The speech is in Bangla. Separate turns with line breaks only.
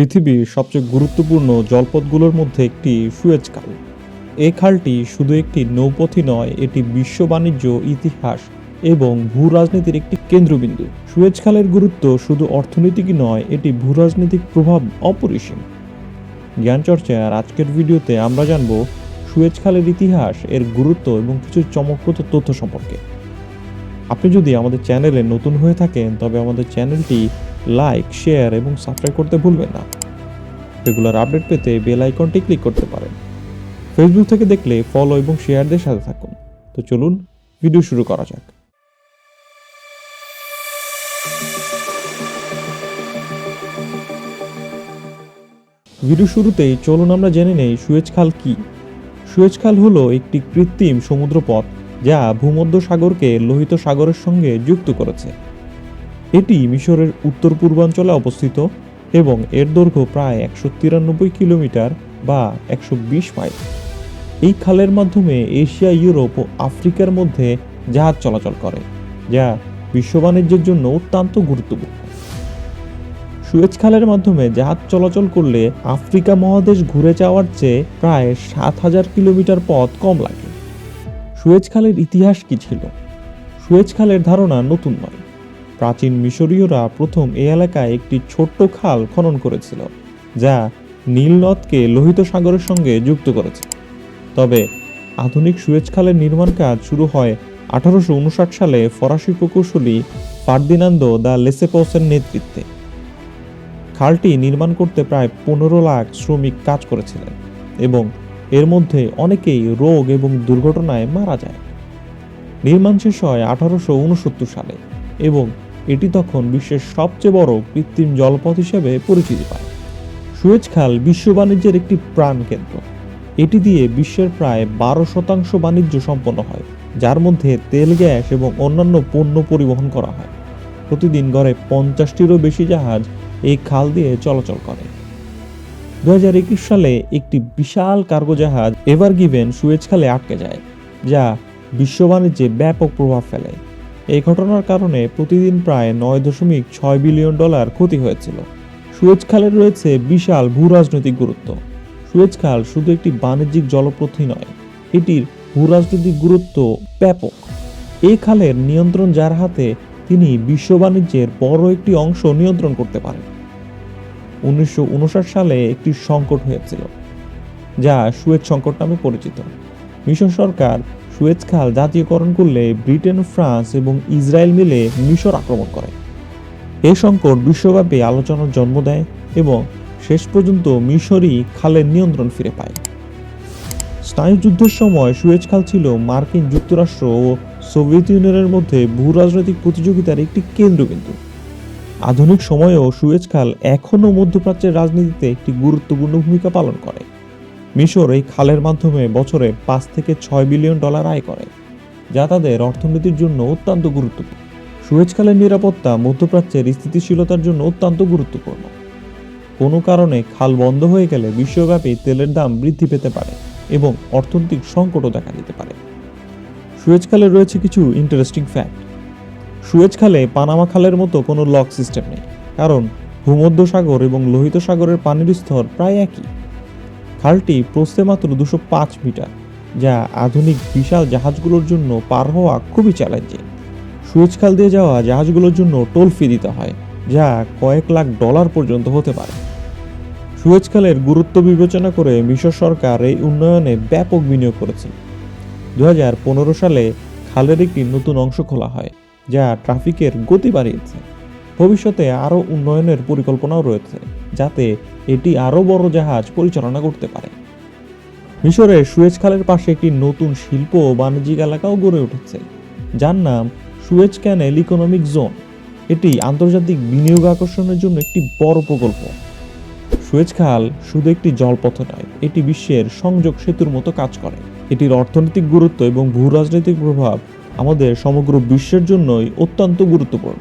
পৃথিবীর সবচেয়ে গুরুত্বপূর্ণ জলপথগুলোর মধ্যে একটি সুয়েজ খাল। এই খালটি শুধু একটি নৌপথই নয়, এটি বিশ্ব বাণিজ্য ইতিহাস এবং ভূ রাজনীতির একটি কেন্দ্রবিন্দু। সুয়েজ খালের গুরুত্ব শুধু অর্থনৈতিকই নয়, এটি ভূ রাজনৈতিক প্রভাব অপরিসীম। জ্ঞান চর্চার আজকের ভিডিওতে আমরা জানব সুয়েজ খালের ইতিহাস, এর গুরুত্ব এবং কিছু চমকপ্রদ তথ্য সম্পর্কে। আপনি যদি আমাদের চ্যানেলে নতুন হয়ে থাকেন, তবে আমাদের চ্যানেলটি লাইক শেয়ার এবং সাবস্ক্রাইব করতে ভুলবেন না। রেগুলার আপডেট পেতে বেল আইকনটি ক্লিক করতে পারেন। ফেসবুক থেকে দেখলে ফলো এবং শেয়ারদের সাথে থাকুন। তো চলুন ভিডিও শুরু করা যাক। ভিডিও শুরুতেই চলুন আমরা জেনে নেই সুয়েজ খাল কি। সুয়েজ খাল হলো একটি কৃত্রিম সমুদ্রপথ যা ভূমধ্য সাগরকে লোহিত সাগরের সঙ্গে যুক্ত করেছে। এটি মিশরের উত্তর পূর্বাঞ্চলে অবস্থিত এবং এর দৈর্ঘ্য প্রায় একশো তিরানব্বই কিলোমিটার বা একশো বিশ মাইল। এই খালের মাধ্যমে এশিয়া, ইউরোপ ও আফ্রিকার মধ্যে জাহাজ চলাচল করে, যা বিশ্ব বাণিজ্যের জন্য অত্যন্ত গুরুত্বপূর্ণ। সুয়েজ খালের মাধ্যমে জাহাজ চলাচল করলে আফ্রিকা মহাদেশ ঘুরে যাওয়ার চেয়ে প্রায় সাত হাজার কিলোমিটার পথ কম লাগে। সুয়েজ খালের ইতিহাস কি ছিল? সুয়েজ খালের ধারণা নতুন নয়। প্রাচীন মিশরীয়রা প্রথম এই এলাকায় একটি ছোট্ট খাল খনন করেছিল, যা নীল নদকে লোহিত সাগরের সঙ্গে যুক্ত করেছে। তবে আধুনিক সুয়েজ খালের নির্মাণ কাজ শুরু হয় আঠারোশো উনষাট সালে ফরাসি প্রকৌশলী ফার্দিনান্দো দ্য লেসেপসের নেতৃত্বে। খালটি নির্মাণ করতে প্রায় পনেরো লাখ শ্রমিক কাজ করেছিলেন এবং এর মধ্যে অনেকেই রোগ এবং দুর্ঘটনায় মারা যায়। নির্মাণ শেষ হয় আঠারোশো উনসত্তর সালে এবং এটি তখন বিশ্বের সবচেয়ে বড় কৃত্রিম জলপথ হিসেবে পরিচিতি পায়। সুয়েজ খাল বিশ্ব বাণিজ্যের একটি প্রাণকেন্দ্র এটি দিয়ে বিশ্বের প্রায় বারো শতাংশ বাণিজ্য সম্পন্ন হয়, যার মধ্যে তেল, গ্যাস এবং অন্যান্য পণ্য পরিবহন করা হয়। প্রতিদিন গড়ে পঞ্চাশটিরও বেশি জাহাজ এই খাল দিয়ে চলাচল করে। দু হাজার একুশ সালে একটি বিশাল কার্গো জাহাজ এভার গিভেন সুয়েজ খালে আটকে যায়, যা বিশ্ব বাণিজ্যে ব্যাপক প্রভাব ফেলে। এই ঘটনার কারণে প্রতিদিন প্রায় নয় দশমিক ছয় বিলিয়ন ডলার ক্ষতি হয়েছিল। সুয়েজ খালের রয়েছে বিশাল ভূ রাজনৈতিক গুরুত্ব। সুয়েজ খাল শুধু একটি বাণিজ্যিক জলপথই নয়, এটির ভূ রাজনৈতিক গুরুত্ব ব্যাপক। এই খালের নিয়ন্ত্রণ যার হাতে, তিনি বিশ্ব বাণিজ্যের বড় একটি অংশ নিয়ন্ত্রণ করতে পারেন। উনিশশো উনষাট সালে একটি সংকট হয়েছিল, যা সুয়েজ সংকট নামে পরিচিত। মিশর সরকার সুয়েজ খাল জাতীয়করণ করলে ব্রিটেন, ফ্রান্স এবং ইসরায়েল মিলে মিশর আক্রমণ করে। এই সংকট বিশ্বব্যাপী আলোচনার জন্ম দেয় এবং শেষ পর্যন্ত মিশরই খালের নিয়ন্ত্রণ ফিরে পায়। স্নায়ুযুদ্ধের সময় সুয়েজ খাল ছিল মার্কিন যুক্তরাষ্ট্র ও সোভিয়েত ইউনিয়নের মধ্যে ভূ রাজনৈতিক প্রতিযোগিতার একটি কেন্দ্রবিন্দু। আধুনিক সময়েও সুয়েজ খাল এখনও মধ্যপ্রাচ্যের রাজনীতিতে একটি গুরুত্বপূর্ণ ভূমিকা পালন করে। মিশর এই খালের মাধ্যমে বছরে পাঁচ থেকে ছয় বিলিয়ন ডলার আয় করে, যা তাদের অর্থনীতির জন্য অত্যন্ত গুরুত্বপূর্ণ। সুয়েজ খালের নিরাপত্তা মধ্যপ্রাচ্যের স্থিতিশীলতার জন্য অত্যন্ত গুরুত্বপূর্ণ। কোনো কারণে খাল বন্ধ হয়ে গেলে বিশ্বব্যাপী তেলের দাম বৃদ্ধি পেতে পারে এবং অর্থনৈতিক সংকটও দেখা দিতে পারে। সুয়েজ খালে রয়েছে কিছু ইন্টারেস্টিং ফ্যাক্ট সুয়েজ খালে পানামা খালের মতো কোনো লক সিস্টেম নেই, কারণ ভূমধ্য সাগর এবং লোহিত সাগরের পানির স্তর প্রায় একই। খালটি প্রস্থে মাত্র দুশো পাঁচ মিটার, যা আধুনিক বিশাল জাহাজগুলোর জন্য পার হওয়া খুবই চ্যালেঞ্জিং সুয়েজ খাল দিয়ে যাওয়া জাহাজগুলোর জন্য টোল ফি দিতে হয়, যা কয়েক লাখ ডলার পর্যন্ত হতে পারে। সুয়েজ খালের গুরুত্ব বিবেচনা করে মিশর সরকার এই উন্নয়নে ব্যাপক বিনিয়োগ করেছে। দু হাজার পনেরো সালে খালের একটি নতুন অংশ খোলা হয়, যা ট্রাফিকের গতি বাড়িয়েছে। ভবিষ্যতে আরও উন্নয়নের পরিকল্পনাও রয়েছে। যাতে এটি আরও বড় জাহাজ পরিচালনা করতে পারে। মিশরের সুয়েজ খালের পাশে একটি নতুন শিল্প ও বাণিজ্যিক এলাকাও গড়ে উঠেছে, যার নাম সুয়েজ ক্যানেল ইকোনমিক জোন। এটি আন্তর্জাতিক বিনিয়োগ আকর্ষণের জন্য একটি বড় প্রকল্প। সুয়েজ খাল শুধু একটি জলপথ নয়, এটি বিশ্বের সংযোগ সেতুর মতো কাজ করে। এটির অর্থনৈতিক গুরুত্ব এবং ভূ রাজনৈতিক প্রভাব আমাদের সমগ্র বিশ্বের জন্যই অত্যন্ত গুরুত্বপূর্ণ।